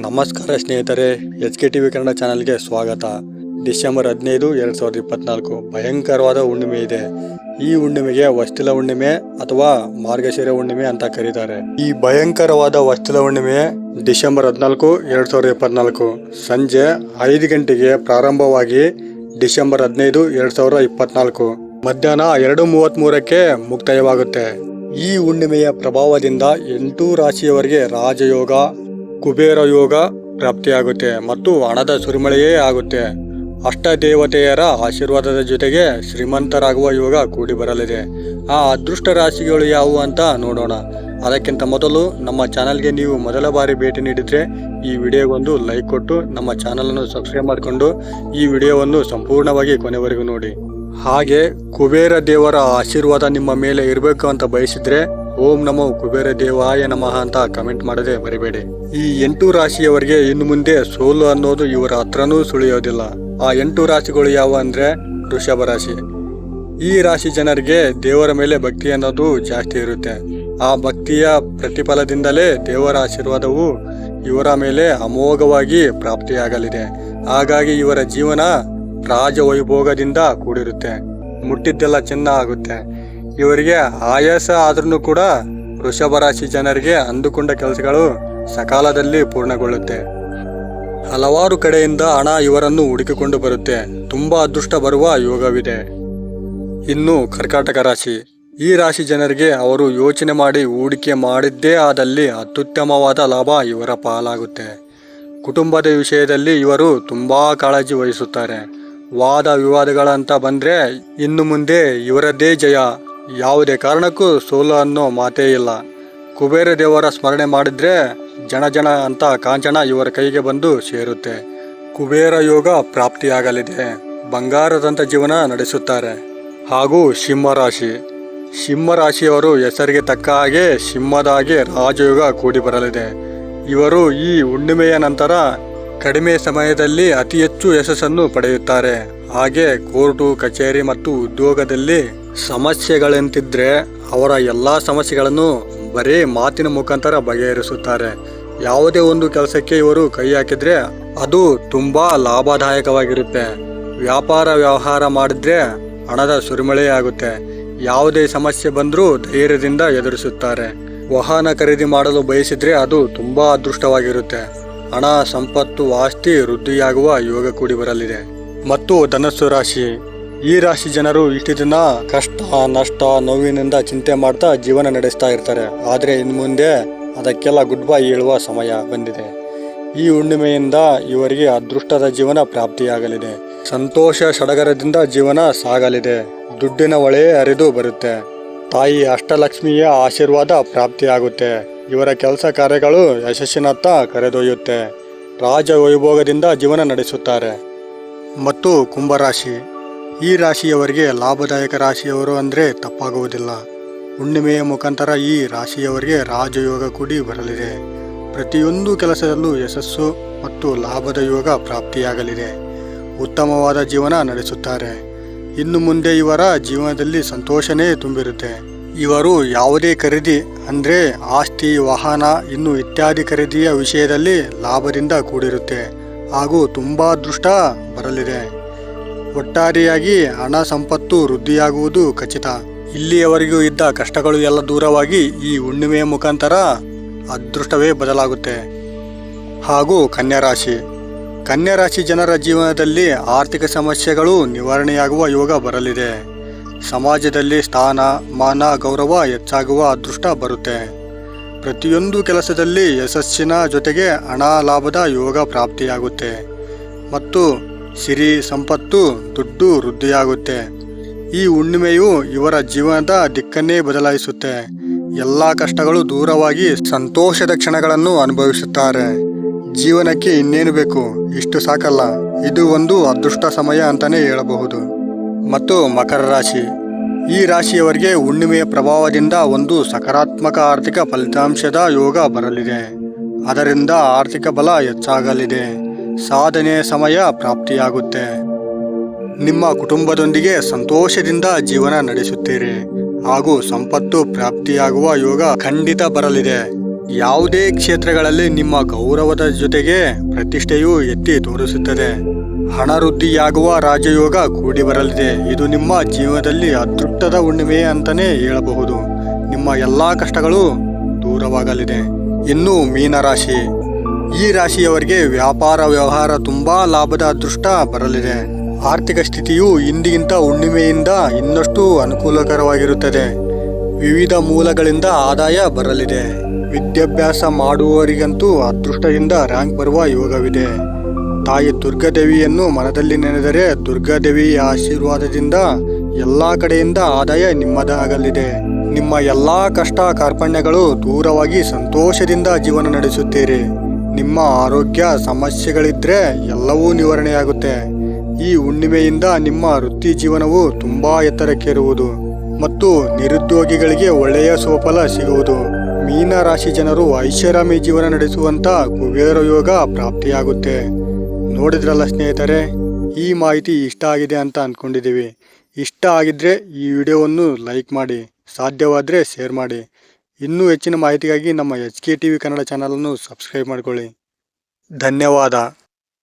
ನಮಸ್ಕಾರ ಸ್ನೇಹಿತರೆ, H K TV Kannada ಚಾನಲ್ಗೆ ಸ್ವಾಗತ. ಡಿಸೆಂಬರ್ ಹದಿನೈದು, ಎರಡು ಸಾವಿರದ ಇಪ್ಪತ್ನಾಲ್ಕು. ಭಯಂಕರವಾದ ಹುಣ್ಣಿಮೆ ಇದೆ. ಈ ಹುಣ್ಣಿಮೆಗೆ ವಸ್ತಿಲ ಹುಣ್ಣಿಮೆ ಅಥವಾ ಮಾರ್ಗಶಿರ ಹುಣ್ಣಿಮೆ ಅಂತ ಕರೀತಾರೆ. ಈ ಭಯಂಕರವಾದ ವಸ್ತಿಲ ಹುಣ್ಣಿಮೆ ಡಿಸೆಂಬರ್ ಹದಿನಾಲ್ಕು, ಎರಡು ಸಾವಿರದ ಇಪ್ಪತ್ನಾಲ್ಕು. ಸಂಜೆ ಐದು ಗಂಟೆಗೆ ಪ್ರಾರಂಭವಾಗಿ ಡಿಸೆಂಬರ್ ಹದಿನೈದು, ಎರಡು ಸಾವಿರದ ಇಪ್ಪತ್ನಾಲ್ಕು. ಮಧ್ಯಾಹ್ನ ಎರಡು ಮೂವತ್ತ್ಮೂರಕ್ಕೆ ಮುಕ್ತಾಯವಾಗುತ್ತೆ. ಈ ಹುಣ್ಣಿಮೆಯ ಪ್ರಭಾವದಿಂದ ಎಂಟು ರಾಶಿಯವರಿಗೆ ರಾಜಯೋಗ ಕುಬೇರ ಯೋಗ ಪ್ರಾಪ್ತಿಯಾಗುತ್ತೆ ಮತ್ತು ಹಣದ ಸುರಿಮಳೆಯೇ ಆಗುತ್ತೆ. ಅಷ್ಟ ದೇವತೆಯರ ಆಶೀರ್ವಾದದ ಜೊತೆಗೆ ಶ್ರೀಮಂತರಾಗುವ ಯೋಗ ಕೂಡಿ ಬರಲಿದೆ. ಆ ಅದೃಷ್ಟ ರಾಶಿಗಳು ಯಾವುವು ಅಂತ ನೋಡೋಣ. ಅದಕ್ಕಿಂತ ಮೊದಲು ನಮ್ಮ ಚಾನಲ್ಗೆ ನೀವು ಮೊದಲ ಬಾರಿ ಭೇಟಿ ನೀಡಿದರೆ ಈ ವಿಡಿಯೋಗೊಂದು ಲೈಕ್ ಕೊಟ್ಟು ನಮ್ಮ ಚಾನಲನ್ನು ಸಬ್ಸ್ಕ್ರೈಬ್ ಮಾಡಿಕೊಂಡು ಈ ವಿಡಿಯೋವನ್ನು ಸಂಪೂರ್ಣವಾಗಿ ಕೊನೆವರೆಗೂ ನೋಡಿ. ಹಾಗೆ ಕುಬೇರ ದೇವರ ಆಶೀರ್ವಾದ ನಿಮ್ಮ ಮೇಲೆ ಇರಬೇಕು ಅಂತ ಬಯಸಿದ್ರೆ ಓಂ ನಮೋ ಕುಬೇರ ದೇವಾಯ ನಮಃ ಅಂತ ಕಮೆಂಟ್ ಮಾಡದೆ ಬರಿಬೇಡಿ ಈ ಎಂಟು ರಾಶಿಯವರಿಗೆ ಇನ್ನು ಮುಂದೆ ಸೋಲು ಅನ್ನೋದು ಇವರ ಹತ್ರನೂ ಸುಳಿಯೋದಿಲ್ಲ. ಆ ಎಂಟು ರಾಶಿಗಳು ಯಾವ ಅಂದ್ರೆ ವೃಷಭ ರಾಶಿ. ಈ ರಾಶಿ ಜನರಿಗೆ ದೇವರ ಮೇಲೆ ಭಕ್ತಿ ಅನ್ನೋದು ಜಾಸ್ತಿ ಇರುತ್ತೆ. ಆ ಭಕ್ತಿಯ ಪ್ರತಿಫಲದಿಂದಲೇ ದೇವರ ಆಶೀರ್ವಾದವು ಇವರ ಮೇಲೆ ಅಮೋಘವಾಗಿ ಪ್ರಾಪ್ತಿಯಾಗಲಿದೆ. ಹಾಗಾಗಿ ಇವರ ಜೀವನ ರಾಜವೈಭೋಗದಿಂದ ಕೂಡಿರುತ್ತೆ. ಮುಟ್ಟಿದ್ದೆಲ್ಲ ಚೆನ್ನ ಆಗುತ್ತೆ ಇವರಿಗೆ ಆಯಾಸ ಆದ್ರೂ ಕೂಡ ವೃಷಭ ರಾಶಿ ಜನರಿಗೆ ಅಂದುಕೊಂಡ ಕೆಲಸಗಳು ಸಕಾಲದಲ್ಲಿ ಪೂರ್ಣಗೊಳ್ಳುತ್ತೆ. ಹಲವಾರು ಕಡೆಯಿಂದ ಹಣ ಇವರನ್ನು ಹುಡುಕಿಕೊಂಡು ಬರುತ್ತೆ. ತುಂಬಾ ಅದೃಷ್ಟ ಬರುವ ಯೋಗವಿದೆ. ಇನ್ನು ಕರ್ಕಾಟಕ ರಾಶಿ. ಈ ರಾಶಿ ಜನರಿಗೆ ಅವರು ಯೋಚನೆ ಮಾಡಿ ಹೂಡಿಕೆ ಮಾಡಿದ್ದೇ ಆದಲ್ಲಿ ಅತ್ಯುತ್ತಮವಾದ ಲಾಭ ಇವರ ಪಾಲಾಗುತ್ತೆ. ಕುಟುಂಬದ ವಿಷಯದಲ್ಲಿ ಇವರು ತುಂಬಾ ಕಾಳಜಿ ವಹಿಸುತ್ತಾರೆ. ವಾದ ವಿವಾದಗಳಂತ ಬಂದ್ರೆ ಇನ್ನು ಮುಂದೆ ಇವರದ್ದೇ ಜಯ. ಯಾವುದೇ ಕಾರಣಕ್ಕೂ ಸೋಲು ಅನ್ನೋ ಮಾತೇ ಇಲ್ಲ. ಕುಬೇರ ದೇವರ ಸ್ಮರಣೆ ಮಾಡಿದ್ರೆ ಜನ ಜನ ಅಂತ ಕಾಂಚನ ಇವರ ಕೈಗೆ ಬಂದು ಸೇರುತ್ತೆ. ಕುಬೇರ ಯೋಗ ಪ್ರಾಪ್ತಿಯಾಗಲಿದೆ. ಬಂಗಾರದಂಥ ಜೀವನ ನಡೆಸುತ್ತಾರೆ. ಹಾಗೂ ಸಿಂಹರಾಶಿ. ಸಿಂಹರಾಶಿಯವರು ಹೆಸರಿಗೆ ತಕ್ಕ ಹಾಗೆ ಸಿಂಹದಾಗೆ ರಾಜಯೋಗ ಕೂಡಿ ಬರಲಿದೆ. ಇವರು ಈ ಹುಣ್ಣಿಮೆಯ ನಂತರ ಕಡಿಮೆ ಸಮಯದಲ್ಲಿ ಅತಿ ಹೆಚ್ಚು ಯಶಸ್ಸನ್ನು ಪಡೆಯುತ್ತಾರೆ. ಹಾಗೆ ಕೋರ್ಟು, ಕಚೇರಿ ಮತ್ತು ಉದ್ಯೋಗದಲ್ಲಿ ಸಮಸ್ಯೆಗಳಂತಿದ್ರೆ ಅವರ ಎಲ್ಲ ಸಮಸ್ಯೆಗಳನ್ನು ಬರೀ ಮಾತಿನ ಮುಖಾಂತರ ಬಗೆಹರಿಸುತ್ತಾರೆ. ಯಾವುದೇ ಒಂದು ಕೆಲಸಕ್ಕೆ ಇವರು ಕೈ ಹಾಕಿದ್ರೆ ಅದು ತುಂಬಾ ಲಾಭದಾಯಕವಾಗಿರುತ್ತೆ. ವ್ಯಾಪಾರ ವ್ಯವಹಾರ ಮಾಡಿದ್ರೆ ಹಣದ ಸುರಿಮಳೆಯಾಗುತ್ತೆ ಯಾವುದೇ ಸಮಸ್ಯೆ ಬಂದರೂ ಧೈರ್ಯದಿಂದ ಎದುರಿಸುತ್ತಾರೆ. ವಾಹನ ಖರೀದಿ ಮಾಡಲು ಬಯಸಿದ್ರೆ ಅದು ತುಂಬಾ ಅದೃಷ್ಟವಾಗಿರುತ್ತೆ. ಹಣ, ಸಂಪತ್ತು, ಆಸ್ತಿ ವೃದ್ಧಿಯಾಗುವ ಯೋಗ ಕೂಡಿ ಬರಲಿದೆ. ಮತ್ತು ಧನಸ್ಸು ರಾಶಿ. ಈ ರಾಶಿ ಜನರು ಇಷ್ಟು ದಿನ ಕಷ್ಟ, ನಷ್ಟ, ನೋವಿನಿಂದ ಚಿಂತೆ ಮಾಡ್ತಾ ಜೀವನ ನಡೆಸ್ತಾ ಇರ್ತಾರೆ. ಆದರೆ ಇನ್ನು ಮುಂದೆ ಅದಕ್ಕೆಲ್ಲ ಗುಡ್ ಬೈ ಹೇಳುವ ಸಮಯ ಬಂದಿದೆ. ಈ ಹುಣ್ಣಿಮೆಯಿಂದ ಇವರಿಗೆ ಅದೃಷ್ಟದ ಜೀವನ ಪ್ರಾಪ್ತಿಯಾಗಲಿದೆ. ಸಂತೋಷ ಸಡಗರದಿಂದ ಜೀವನ ಸಾಗಲಿದೆ. ದುಡ್ಡಿನ ಒಳೆ ಹರಿದು ಬರುತ್ತೆ. ತಾಯಿ ಅಷ್ಟಲಕ್ಷ್ಮಿಯ ಆಶೀರ್ವಾದ ಪ್ರಾಪ್ತಿಯಾಗುತ್ತೆ. ಇವರ ಕೆಲಸ ಕಾರ್ಯಗಳು ಯಶಸ್ಸಿನತ್ತ ಕರೆದೊಯ್ಯುತ್ತೆ. ರಾಜ ವೈಭೋಗದಿಂದ ಜೀವನ ನಡೆಸುತ್ತಾರೆ. ಮತ್ತು ಕುಂಭರಾಶಿ. ಈ ರಾಶಿಯವರಿಗೆ ಲಾಭದಾಯಕ ರಾಶಿಯವರು ಅಂದರೆ ತಪ್ಪಾಗುವುದಿಲ್ಲ. ಹುಣ್ಣಿಮೆಯ ಮುಖಾಂತರ ಈ ರಾಶಿಯವರಿಗೆ ರಾಜಯೋಗ ಕೂಡಿ ಬರಲಿದೆ. ಪ್ರತಿಯೊಂದು ಕೆಲಸದಲ್ಲೂ ಯಶಸ್ಸು ಮತ್ತು ಲಾಭದ ಯೋಗ ಪ್ರಾಪ್ತಿಯಾಗಲಿದೆ. ಉತ್ತಮವಾದ ಜೀವನ ನಡೆಸುತ್ತಾರೆ. ಇನ್ನು ಮುಂದೆ ಇವರ ಜೀವನದಲ್ಲಿ ಸಂತೋಷನೇ ತುಂಬಿರುತ್ತೆ. ಇವರು ಯಾವುದೇ ಖರೀದಿ ಅಂದರೆ ಆಸ್ತಿ, ವಾಹನ, ಇನ್ನು ಇತ್ಯಾದಿ ಖರೀದಿಯ ವಿಷಯದಲ್ಲಿ ಲಾಭದಿಂದ ಕೂಡಿರುತ್ತೆ. ಹಾಗೂ ತುಂಬ ಅದೃಷ್ಟ ಬರಲಿದೆ. ಒಟ್ಟಾರೆಯಾಗಿ ಹಣ ಸಂಪತ್ತು ವೃದ್ಧಿಯಾಗುವುದು ಖಚಿತ. ಇಲ್ಲಿಯವರೆಗೂ ಇದ್ದ ಕಷ್ಟಗಳು ಎಲ್ಲ ದೂರವಾಗಿ ಈ ಹುಣ್ಣಿಮೆಯ ಮುಖಾಂತರ ಅದೃಷ್ಟವೇ ಬದಲಾಗುತ್ತೆ. ಹಾಗೂ ಕನ್ಯಾ ರಾಶಿ ಕನ್ಯಾ ರಾಶಿ ಜನರ ಜೀವನದಲ್ಲಿ ಆರ್ಥಿಕ ಸಮಸ್ಯೆಗಳು ನಿವಾರಣೆಯಾಗುವ ಯೋಗ ಬರಲಿದೆ. ಸಮಾಜದಲ್ಲಿ ಸ್ಥಾನ, ಮಾನ, ಗೌರವ ಹೆಚ್ಚಾಗುವ ಅದೃಷ್ಟ ಬರುತ್ತೆ. ಪ್ರತಿಯೊಂದು ಕೆಲಸದಲ್ಲಿ ಯಶಸ್ಸಿನ ಜೊತೆಗೆ ಹಣ ಲಾಭದ ಯೋಗ ಪ್ರಾಪ್ತಿಯಾಗುತ್ತೆ. ಮತ್ತು ಸಿರಿ ಸಂಪತ್ತು ದುಡ್ಡು ವೃದ್ಧಿಯಾಗುತ್ತೆ. ಈ ಹುಣ್ಣಿಮೆಯು ಇವರ ಜೀವನದ ದಿಕ್ಕನ್ನೇ ಬದಲಾಯಿಸುತ್ತೆ. ಎಲ್ಲ ಕಷ್ಟಗಳು ದೂರವಾಗಿ ಸಂತೋಷದ ಕ್ಷಣಗಳನ್ನು ಅನುಭವಿಸುತ್ತಾರೆ. ಜೀವನಕ್ಕೆ ಇನ್ನೇನು ಬೇಕು? ಇಷ್ಟು ಸಾಕಲ್ಲ. ಇದು ಒಂದು ಅದೃಷ್ಟ ಸಮಯ ಅಂತಲೇ ಹೇಳಬಹುದು. ಮತ್ತು ಮಕರ ರಾಶಿ. ಈ ರಾಶಿಯವರಿಗೆ ಹುಣ್ಣಿಮೆಯ ಪ್ರಭಾವದಿಂದ ಒಂದು ಸಕಾರಾತ್ಮಕ ಆರ್ಥಿಕ ಫಲಿತಾಂಶದ ಯೋಗ ಬರಲಿದೆ. ಅದರಿಂದ ಆರ್ಥಿಕ ಬಲ ಹೆಚ್ಚಾಗಲಿದೆ. ಸಾಧನೆಯ ಸಮಯ ಪ್ರಾಪ್ತಿಯಾಗುತ್ತೆ. ನಿಮ್ಮ ಕುಟುಂಬದೊಂದಿಗೆ ಸಂತೋಷದಿಂದ ಜೀವನ ನಡೆಸುತ್ತೀರಿ. ಹಾಗೂ ಸಂಪತ್ತು ಪ್ರಾಪ್ತಿಯಾಗುವ ಯೋಗ ಖಂಡಿತ ಬರಲಿದೆ. ಯಾವುದೇ ಕ್ಷೇತ್ರಗಳಲ್ಲಿ ನಿಮ್ಮ ಗೌರವದ ಜೊತೆಗೆ ಪ್ರತಿಷ್ಠೆಯೂ ಎತ್ತಿ ತೋರಿಸುತ್ತದೆ. ಹಣ ವೃದ್ಧಿಯಾಗುವ ರಾಜಯೋಗ ಕೂಡಿ ಬರಲಿದೆ. ಇದು ನಿಮ್ಮ ಜೀವನದಲ್ಲಿ ಅದೃಷ್ಟದ ಹುಣ್ಣಿಮೆ ಅಂತಾನೆ ಹೇಳಬಹುದು. ನಿಮ್ಮ ಎಲ್ಲಾ ಕಷ್ಟಗಳು ದೂರವಾಗಲಿದೆ. ಇನ್ನು ಮೀನರಾಶಿ. ಈ ರಾಶಿಯವರಿಗೆ ವ್ಯಾಪಾರ ವ್ಯವಹಾರ ತುಂಬಾ ಲಾಭದ ಅದೃಷ್ಟ ಬರಲಿದೆ. ಆರ್ಥಿಕ ಸ್ಥಿತಿಯು ಇಂದಿಗಿಂತ ಹುಣ್ಣಿಮೆಯಿಂದ ಇನ್ನಷ್ಟು ಅನುಕೂಲಕರವಾಗಿರುತ್ತದೆ. ವಿವಿಧ ಮೂಲಗಳಿಂದ ಆದಾಯ ಬರಲಿದೆ. ವಿದ್ಯಾಭ್ಯಾಸ ಮಾಡುವವರಿಗಂತೂ ಅದೃಷ್ಟದಿಂದ ರ್ಯಾಂಕ್ ಬರುವ ಯೋಗವಿದೆ. ತಾಯಿ ದುರ್ಗಾದೇವಿಯನ್ನು ಮನದಲ್ಲಿ ನೆನೆದರೆ ದುರ್ಗಾದೇವಿಯ ಆಶೀರ್ವಾದದಿಂದ ಎಲ್ಲ ಕಡೆಯಿಂದ ಆದಾಯ ನಿಮ್ಮದಾಗಲಿದೆ. ನಿಮ್ಮ ಎಲ್ಲಾ ಕಷ್ಟ ಕಾರ್ಪಣ್ಯಗಳು ದೂರವಾಗಿ ಸಂತೋಷದಿಂದ ಜೀವನ ನಡೆಸುತ್ತೀರಿ. ನಿಮ್ಮ ಆರೋಗ್ಯ ಸಮಸ್ಯೆಗಳಿದ್ರೆ ಎಲ್ಲವೂ ನಿವಾರಣೆಯಾಗುತ್ತೆ. ಈ ಹುಣ್ಣಿಮೆಯಿಂದ ನಿಮ್ಮ ವೃತ್ತಿ ಜೀವನವು ತುಂಬಾ ಎತ್ತರಕ್ಕೇರುವುದು ಮತ್ತು ನಿರುದ್ಯೋಗಿಗಳಿಗೆ ಒಳ್ಳೆಯ ಸೋಫಲ ಸಿಗುವುದು. ಮೀನ ರಾಶಿ ಜನರು ಐಷಾರಾಮಿ ಜೀವನ ನಡೆಸುವಂತ ಕುಬೇರ ಯೋಗ ಪ್ರಾಪ್ತಿಯಾಗುತ್ತೆ. ನೋಡಿದ್ರಲ್ಲ ಸ್ನೇಹಿತರೆ, ಈ ಮಾಹಿತಿ ಇಷ್ಟ ಆಗಿದೆ ಅಂತ ಅಂದ್ಕೊಂಡಿದ್ದೀವಿ ಇಷ್ಟ ಆಗಿದ್ರೆ ಈ ವಿಡಿಯೋವನ್ನು ಲೈಕ್ ಮಾಡಿ, ಸಾಧ್ಯವಾದರೆ ಶೇರ್ ಮಾಡಿ. ಇನ್ನೂ ಹೆಚ್ಚಿನ ಮಾಹಿತಿಗಾಗಿ ನಮ್ಮ H K T V Kannada ಚಾನಲನ್ನು ಸಬ್ಸ್ಕ್ರೈಬ್ ಮಾಡಿಕೊಳ್ಳಿ. ಧನ್ಯವಾದ.